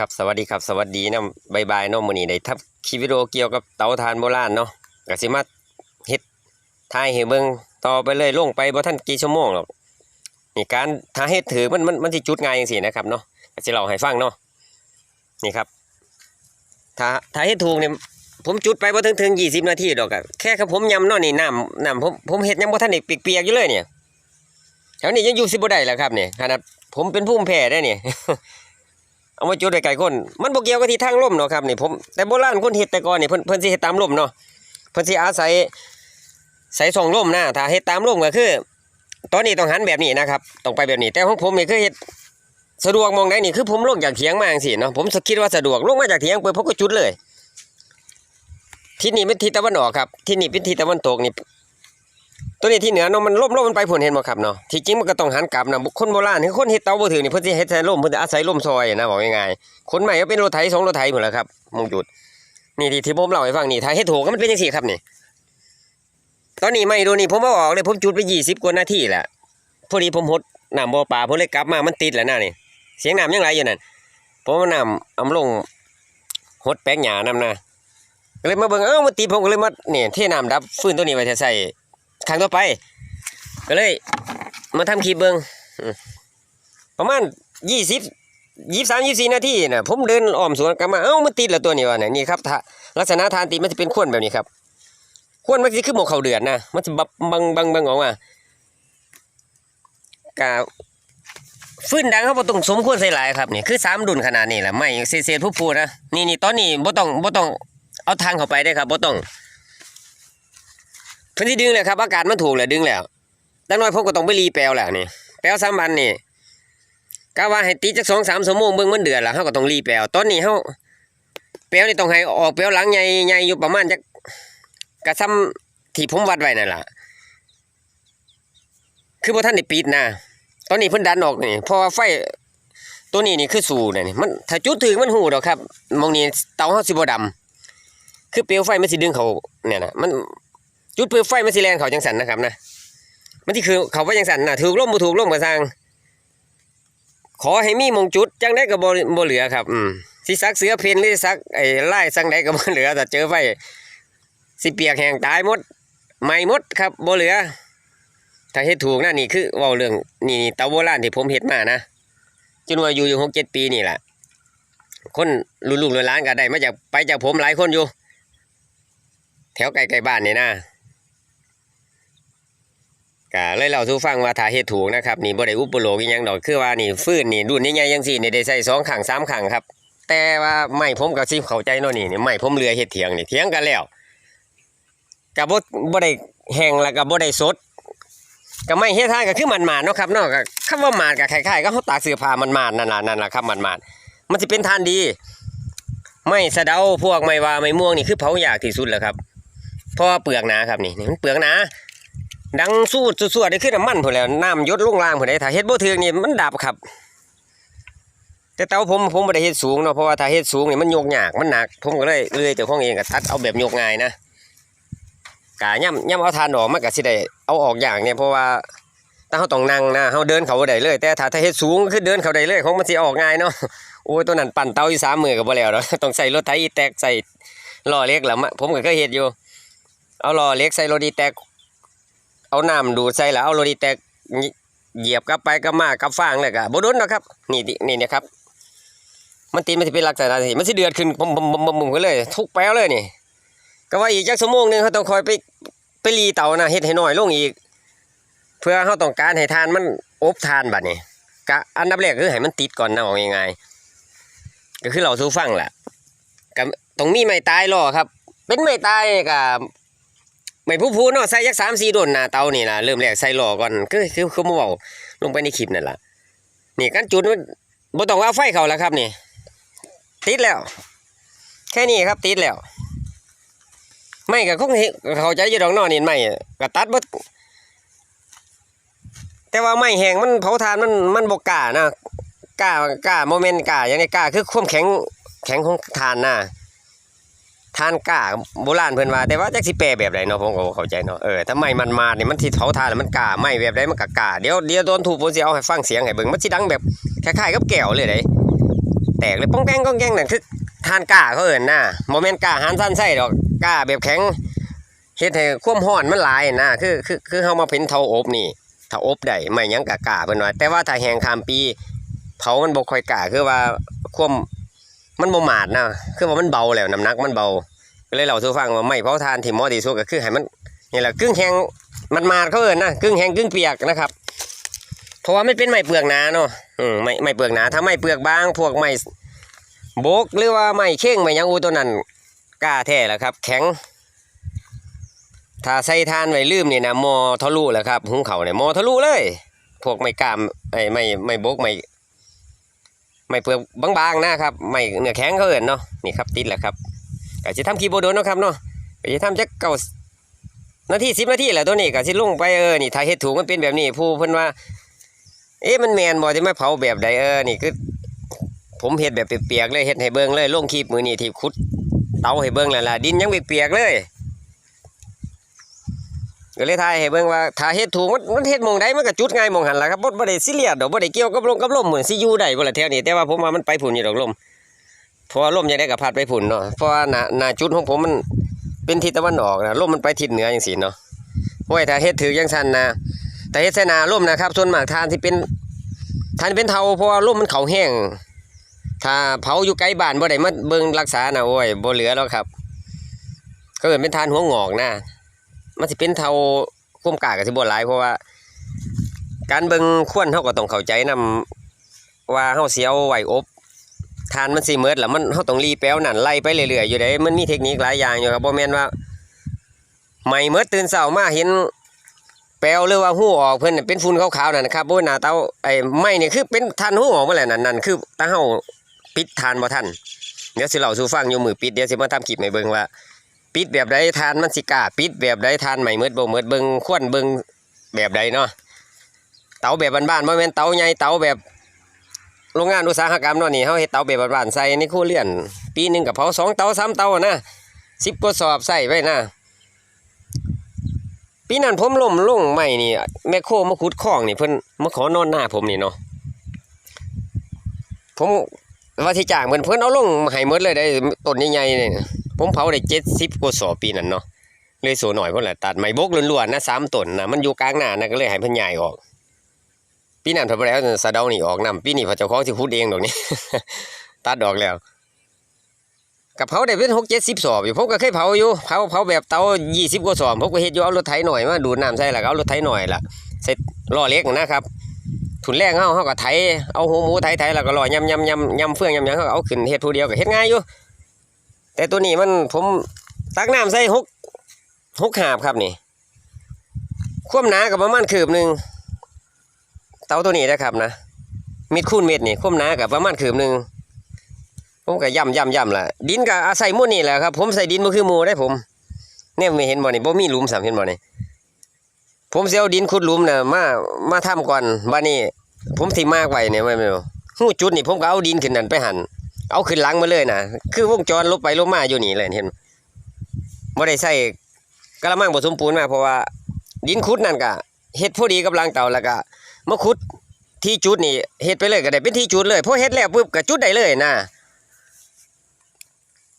ครับสวัสดีครับสวัสดีนะบายบายเนาะมื้อนี้ได้ทับคลิปวิดีโอเกี่ยวกับเตาถ่านโบราณเนาะก็สิมาเฮ็ดถ่ายให้เบิ่งต่อไปเลยลงไปบ่ทันกี่ชั่วโมงหรอกนี่การถ้าเฮ็ดถือมันมันมันสิจุดง่ายจังซี่นะครับเนาะก็สิเล่าให้ฟังเนาะนี่ครับ ถ้าถ้าเฮ็ดถูกเนี่ยผมจุดไปบ่ถึงถึง20นาทีดอกอะแค่ครับผมยำเนาะนี่น้ำน้ำผมผมเฮ็ดยังบ่ทันได้เปียกๆอยู่เลยเนี่ยแถวนี้ยังอยู่สิบ่ได้แล้วครับเนี่ยขนาดผมเป็นภูมิแพ้ได้เนี่ย เอามาจุดไว้ไกลคนมันบ่เกี่ยวกับที่ทางลมเนาะครับนี่ผมแต่โบราณคนเฮ็ดแต่ก่อนนี่เพิ่นเพิ่นสิเฮ็ดตามลมเนาะเพิ่นสิอาศัยใส่ส่องลมนะถ้าเฮ็ดตามลมก็คือ ตอนนี้ต้องหันแบบนี้นะครับต้องไปแบบนี้ แต่ของผมนี่คือเฮ็ดสะดวกมองได้นี่คือผมลงจากเถียงมาจังซี่เนาะผมคิดว่าสะดวกลงมาจากเถียงเปิดผมก็จุดเลยทิศนี้เป็นทิศตะวันออกครับทิศนี้เป็นทิศตะวันตกนี่ ตัวนี้ที่เหนือเนาะมันลมลมมันไปผลเห็นบ่ครับเนาะที่จริงมันก็ต้องหันกลับนะคนโบราณคือคนเฮ็ดเตาบ่ถือนี่เพิ่นสิเฮ็ดใส่ลมเพิ่นอาศัยลมซอยนะบอกง่ายๆคนใหม่ก็เป็นรถไถสองรถไถหมดแล้วครับมงจุดนี่ที่ที่ผมเล่าให้ฟังนี่ถ้าให้ถูกก็มันเป็นยังสี่ครับนี่ตอนนี้ไม่ดูนี่ผมเอาออกเลยผมจุดไปยี่สิบกว่านาทีแหละพอดีผมหดน้ำบ่อปลาผมเลยกลับมามันติดแล้วนะนี่เสียงน้ำยังไหลอยู่นั่นผมเอาน้ำอามาลงหดแป้งหยาน้ำนะก็เลยมาเบิ่งเอ้ามันติดผมก็เลยมาเนี่ยเทน้ำดับฟื้นตัวนี้ไว้ใส่ ครั้งต่อไป ก็เลย มาทำคลิปเบิงอืมประมาณยี่สิบยี่สามยี่สี่นาทีนะผมเดินอ้อมสวนกลับมาเอ้ามันติดแล้วตัวนี้วะเนี่ยนี่ครับถ้าลักษณะทานติดมันจะเป็นข้วนแบบนี้ครับข้วนมันจะคือหมกเขาเดือดนะมันจะบับบังบังบังออกมากาฟื้นดังเขาบ่ต้องสมควรใส่หลายครับนี่คือสามดุนขนาดนี้แหละไม่เศษๆผู้พูนะนี่นี่ตอนนี้บ่ต้องบ่ต้องเอาทางเข้าไปได้ครับบ่ต้อง พิ่นสิดึงเลยครับอากาศมันถูกแหล้วดึงแล้วแต่น้อยผมก็ต้องไปรีแปลวแล้วนี่แปลวสามวันนี่กะว่าให้ติจักสองสามชั่วโมงเบิ่งมันเดือดแล้วเฮาก็ต้องรีแปลวตอนนี้เฮาแปลวนี่ต้องให้ออกแปลวหลังใหญ่ใหญ่อยู่ประมาณจักกะซ้ำที่ผมวัดไว้นั่นแหละคือบ่ทันได้ปิดนะตอนนี้เพิ่นดันออกนี่เพราะว่าไฟตัวนี้นี่คือสูนี่มันถ้าจุดถึงมันหูดอกครับมองนี้เตาเฮาสิบ่ดำคือเปลวไฟมันสิดึงเขาเนี่ยนะมัน จุดเปลวไฟมันสิแรงเขาจังสันนะครับนะมันสิคือเขาว่าจังสันนะถูกล่มบ่ถูกล่มก็สร้งขอให้มีมงจุดจังได้ก็บ่บ่เหลือครับ อืมสิซักเสือเพนหรือซักไอ้ไล่สังใดก็บ่เหลือแต่เจอไฟสิเปียกแห้งตายหมดไม้หมดครับบ่เหลือ ถ้าเฮ็ดถูกนะนี่คือเว้าเรื่องนี่เตาโบราณที่ผมเฮ็ดมานะจนว่าอยู่อยู่หกเจ็ดปีนี่แหละคนลูกๆหลานก็ได้มาจากไปจากผมหลายคนอยู่ แถวใกล้ๆบ้านนี่นะ ก็เลยเล่าสู่ฟังว่าถ้าเฮ็ดถูกนะครับนี่บ่ได้อุปโลกอีหยังดอกคือว่านี่ฟื้นนี่รุ่นใหญ่ๆจังซี่นี่ได้ใช้สองข้างสามข้างครับ แต่ว่าไม้ผมก็สิเข้าใจเนาะนี่นี่ไม้ผมเรือเฮ็ดเถียงนี่เถียงกันแล้วก็บ่บ่ได้แห้งแล้วก็บ่ได้สดก็ไม่เฮ็ดทาก็คือมันๆเนาะครับเนาะก็คำว่ามาดก็คล้ายๆก็เฮาตากเสื้อผ้ามันๆนั่นล่ะนั่นล่ะครับมันๆมันสิเป็นทานดี ไม่สะเดาพวกไม่ว่าไม่ม่วงนี่คือเผายากที่สุดแล้วครับเพราะว่าเปลือกหนาครับนี่นี่มันเปลือกหนา ดังสู้สวดๆได้ขึ้นน้ำมันพุ่นแล้วน้ำยศลงล่างพุ่นได้ถ้าเฮ็ดบ่ถึงนี่มันดับครับ แต่เตาผมผมบ่ได้เฮ็ดสูงเนาะเพราะว่าถ้าเฮ็ดสูงนี่มันโยกยากมันหนัก ผมก็เลยเลยเจ้าของเองก็ตัดเอาแบบโยกง่ายนะกะย่ำย่ำเอาทานออกมันก็สิได้เอาออกอย่างเนี่ยเพราะว่าถ้าเฮาต้องนั่งนะเฮาเดินเขาได้เลย แต่ถ้าถ้าเฮ็ดสูงคือเดินเขาได้เลยของมันสิออกง่ายเนาะโอ้ยตัวนั้นปั่นเตาอยู่3มื้อก็บ่แล้วดอกต้องใส่รถไถอีแตกใส่ล้อเล็กแล้วมะผมก็เคยเฮ็ดอยู่ เอาล้อเล็กใส่รถอีแตก เอาน้ำดูดใส่แล้วเอาโรดีแตกเหยียบกลับไปกลับมากลับฟางเลยก็บ่โดนหรอกครับ นี่นี่นะครับ มันตีมันจะเป็นลักษณะนี้มันสิเดือดขึ้นผมผมผมผมผมก็เลย ทุกแป๊วเลยนี่ ก็ว่าอีกจักชั่วโมงหนึงเขาต้องคอยไปไปรีเตานะเฮ็ดให้น้อยลงอีก เพื่อเขาต้องการให้ทานมันอบทานบัดนี้กะอันดับแรกคือให้มันติดก่อนนะเอาง่ายๆก็คือเราสู้ฟังแหละก็ต้องมีไม้ตายรอครับ เป็นไม้ตายกับ ไม่ผู้พูเนาะใส่ยักสามสี่โดนหน้าเตานี่นะเริ่มแรกใส่หล่อก่อนคือคือคือมาเว้าลงไปในคลิปนั่นล่ะนี่การจุดมันบ่ต้องว่าไฟเขาแล้วครับนี่ ติดแล้ว แค่นี้ครับ ติดแล้ว ไม่ก็คงเขาใจอยู่ดอกนอนี่ไม่ก็ตัดบ่แต่ว่าไม่แห้งมันเผาทานมันมันบ่กานะกากาโมเมนต์กาอย่างนี้กาคือความแข็งแข็งของทานนะ ทานกล้าโบราณเพิ่นว่า แต่ว่าจักสิแปลแบบใดเนาะผมก็บ่เข้าใจเนาะเออถ้าไม้มันมาเนี่ยมันสิเผาทานมันกล้าไม้แบบใดมันก็กล้าเดี๋ยวเดี๋ยวโดนถูกผมสิเอาให้ฟังเสียงให้เบิ่งมันสิดังแบบคล้ายๆกับแก้วเลยเด้แตกเลยป้องแป้งก้องแกงนั่นคือทานก้าเขาเอิ้นน่ะบ่แม่นก้าหานสั้นไส้ดอกก้าแบบแข็งเฮ็ดให้ความร้อนมันหลายน่ะคือคือคือเฮามาเพ็นเตาอบนี่ถ้าอบได้ไม่ยังกะกาเพิ่นว่าแต่ว่าถ้าแหงข้ามปีเผามันบ่ค่อยกาคือว่าความมันบ่หมาดนะคือว่ามันเบาแล้วน้ำหนักมันเบา เลยเล่าสู่ฟังว่าไม่เผาทานที่หมอที่สุดก็คือให้มันนี่แหละกึ่งแห้งมันมาเขาเอิ้นนะกึ่งแห้งกึ่งเปียกนะครับเพราะว่ามันเป็นไม้เปลือกหนาเนาะอืมไม้ไม้เปลือกหนาถ้าไม้เปลือกบางพวกไม้โบกหรือว่าไม้เข่งไม้ยังอูตัวนั้นกล้าแท้แหละครับ แข็ง ถ้าใส่ทานไว้ลืมเนี่ยนะมอทะลุแหละครับหุงเขาเนี่ยมอทะลุเลย พวกไม้กามไอ้ไม้ไม้โบกไม้ไม่เปลือกบางๆนะครับไม่เนื้อแข็งเขาเอินเนาะนี่ครับติดแหละครับ ก็จะทำคีย์บอร์ดโดนนะครับเนาะก็จะทำจักเก้านาทีสิบนาทีแหละตัวนี้ก็สิลงไปเออนี่ถ้าเฮ็ดถูกมันเป็นแบบนี้ผู้เพิ่นว่า เอ๊ะมันแมนบ่ที่ไม่เผาแบบใดเออนี่คือผมเฮ็ดแบบเปียกๆเลยเฮ็ดให้เบิ่งเลยลงคลิปมือนี่ที่ขุดเตาให้เบิ่งแล้วล่ะดินยังเปียกๆเลยก็เลยทายให้เบิ่งว่าถ้าเฮ็ดถูกมันมันเฮ็ดมองใดมันก็จุดง่ายมองหันล่ะครับบ่บ่ได้ซีเรียสดอกบ่ได้เกี่ยวกับลมกับลมเหมือนสิอยู่ได้บ่ล่ะแถวนี้แต่ว่าผมว่ามันไปพุ่นอยู่ดอกลม เพราะว่าลมยังได้ก็พัดไปพุ่นเนาะเพราะว่าหน้าหนาจุดของผมมันเป็นทิศตะวันออกนะลมมันไปทิศเหนือจังซี่เนาะโอ้ยถ้าเฮ็ดถือจังซั่นนะแต่เฮ็ดใส่นาลมนะครับ ส่วนมากทานที่เป็นทานเป็นเทาเพราะว่าลมมันเขาแห้งถ้าเผาอยู่ไกล้บ้านบ่ได้มาเบิ่งรักษานะโอ้ยบ่เหลือแล้วครับ ก็เกิดเป็นทานหัวงอกนะมันสิเป็นเทาคุ้มกากับสิบ่หลายเพราะว่า การเบิ่งควนเฮาก็ต้องเข้าใจนํว่าเฮาเสิเอาไว้อบ ทานมันสิเมิดแล้วมันเฮาต้องรีแป้วนั่นไล่ไปเรื่อยๆอยู่ได้มันมีเทคนิคหลายอย่างอยู่ครับบ่แม่นว่าใหม่เมิดตื่นเช้ามาเห็นแปลวหรือว่าหู้ออกเพิ่นน่ะเป็นฝุ่นขาวๆนั่นนะครับโอ้ยหน้าเตาไอ้ไม้นี่ยคือเป็นทานหู้ออกมาแล้วนั่นนั่นคือตาเฮาปิดทานบ่ทันเดี๋ยวสิเล่าสู่ฟังอยู่มือปิดเดี๋ยวสิมาทำคลิปให้เบิ่งว่า ปิดแบบใดทานมันสิกาปิดแบบใดทานใหม่เมิดบ่เมิดเบิ่งควนเบิ่งแบบใดเนาะเตาแบบบ้านๆบ่แม่นเตาใหญ่เตาแบบ โรงงานอุตสาหกรรมเนาะนี่เฮาเฮ็ดเตาแบบบ้านๆใส่ในครัวเรือน ปีหนึ่งก็เผาสองเตาสามเตานะ10กว่าสอบใส่ไว้นะปีนั้นผมล่มลงใหม่นี่แมคโคมาขุดคลองนี่เพิ่นมาขอนอนหน้าผมนี่เนาะผมว่าที่จ้างเพิ่นเพิ่นเอาลงให้หมดเลยได้ต้นใหญ่ๆเนี่ยผมเผาได้70กว่าสอบปีนั้นเนาะเลยโซหน่อยเพิ่นแหละตัดไม้บกล้วนๆนะ3ต้นนะมันอยู่กลางหน้านะก็เลยให้เพิ่นย้ายออก ปีนั้นเพิ่นบ่ได้เอาสะเดานี่ออกนํปีนี้พระเจ้าของสิขุดเองดอกนี่ตัดออกแล้วกับเผาได้เป็นหกเจ็ดสิบสอบอยู่ผมก็เคยเผาอยู่เผาเผาแบบเตายี่สิบกว่าสอบผมก็เฮ็ดอยู่เอารถไถหน่อยมาดูดน้ำใส่ล้วก็เอารถไถหน่อยล่ะเสร็จล้อเล็กนะครับทุนแรกเฮาเฮาก็ไถเอาหูหมูไถไถแล้วก็ล้อยำยำยำยำเฟืองยำยังเฮาก็เอาขึ้นเฮ็ดผู้เดียวก็เฮ็ดง่ายอยู่ แต่ตัวนี้มันผมตักน้ำใส่หกหกหาบครับนี่ ความหนาก็ประมาณคืบหนึ่ง เตาตัวนี้นะครับนะเม็ดคูณเม็ดนี่ความหนาก็ประมาณคืบหนึงผมก็ย่ำย่ำย่ำละดินก็อาศัยมู่นนี่แหละครับ ผมใส่ดินบ่คือมูได้ผมเนี่ยไม่เห็นบ่อนี่บ่มีหลุมสามเห็นบ่นี่ผมสิเอาดินขุดหลุมนะมามาทำก่อนบัดนี้ ผมสิมากไว้เนี่ยไม่ไม่รู้จุดนี่ผมก็เอาดินขึ้นนั่นไปหันเอาขึ้นหลังมาเลยนะคือวงจรลบไปลบมาอยู่นี่เลยเห็นบ่ได้ใส่กระมังบ่สมปูนมาเพราะว่า ดินขุดนั่นก็เฮ็ดพอดีกับรางเก่าแล้วก็ มาขุดที่จุดนี่เฮ็ดไปเลยก็ได้เป็นที่จุดเลยพอเฮ็ดแล้วปุ๊บก็จุดได้เลยนะ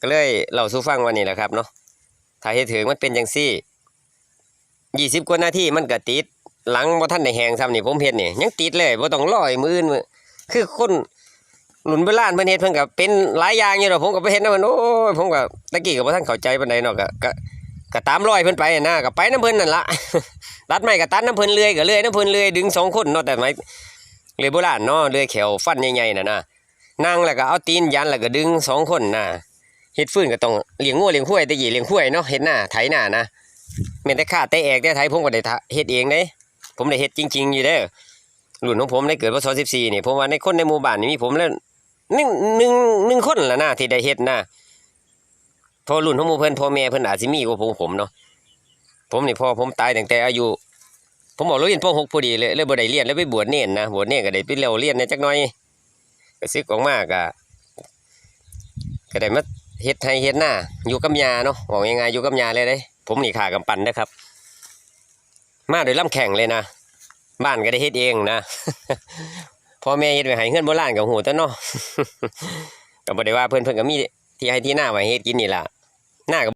ก็เลยเล่าสู่ฟังวันนี้แหละครับเนาะถ้าเฮ็ดถึงมันเป็นจังซี่ยี่สิบกว่านาทีมันก็ติด หลังบ่ทันได้แหงซ้ำนี่ผมเฮ็ดนี่ยังติดเลยบ่ต้องรอให้มื้ออื่นมื้อคือคนหลุนโบราณเพิ่นเฮ็ดเพิ่นก็เป็นหลายอย่างอยู่ดอกผมก็ไปเฮ็ดนำมันโอ้ยผมก็ตะกี้ก็บ่ทันเข้าใจปานใดเนาะก็ ก็ตามรอยเพิ่นไปนะก็ไปนํเพิ่นนั่นละตัดไม้ก็ตัดนํเพิ่นเลื่อยก็เลื่อยนํเพิ่นเลื่อยดึงสองคนเนาะแต่ไม้เลื่อยโบราณเนาะเลื่อยแขวฟันใหญ่ๆน่ะนะนั่งแล้วก็เอาตีนยันแล้วก็ดึงสองคนนะเฮ็ดฟื้นก็ต้องเลี้ยงงัวเลี้ยงควยแต่ยี่เลี้ยงควยเนาะเฮ็ดหน้าไถหน้านะแม่นแต่ข้าแต่แอกแต่ไถผมก็ได้เฮ็ดเองเด้ผมได้เฮ็ดจริง ๆ อยู่เด้อรุ่นของผมได้เกิดพศ14นี่ผมว่าในคนในหมู่บ้านนี่มีผมแล้วหนึ่งหนึ่งหนึ่งคนละนะที่ได้เฮ็ดนะ พอรุ่นของหมู่เพิ่นพ่อแม่เพิ่นอาจสิมีกว่าผมผมเนาะผมนี่พ่อผมตายตั้งแต่อายุผมบอกเรียนป .6 พอดีเลยเลยบ่ได้เรียนแล้วไปบวชเนนนะบวชเนนก็ได้ไปเรียนเรียนในจักหน่อยก็ซึกออกมาก็ก็ได้มาเฮ็ดไห้เฮ็ดหน้าอยู่กับยาเนาะบอกยังไงอยู่กับยาเลยเด้ ผมนี่ขากำปั้นนะครับ มาโดยลำแข่งเลยนะบ้านก็ได้เฮ็ดเองนะพ่อแม่เฮ็ดไว้ให้เฮือนโบราณก็ฮู้ตัวเนาะก็บ่ได้ว่าเพิ่นเพิ่นก็มีที่ให้ที่หน้าไว้เฮ็ดกินนี่ล่ะ หน้าก็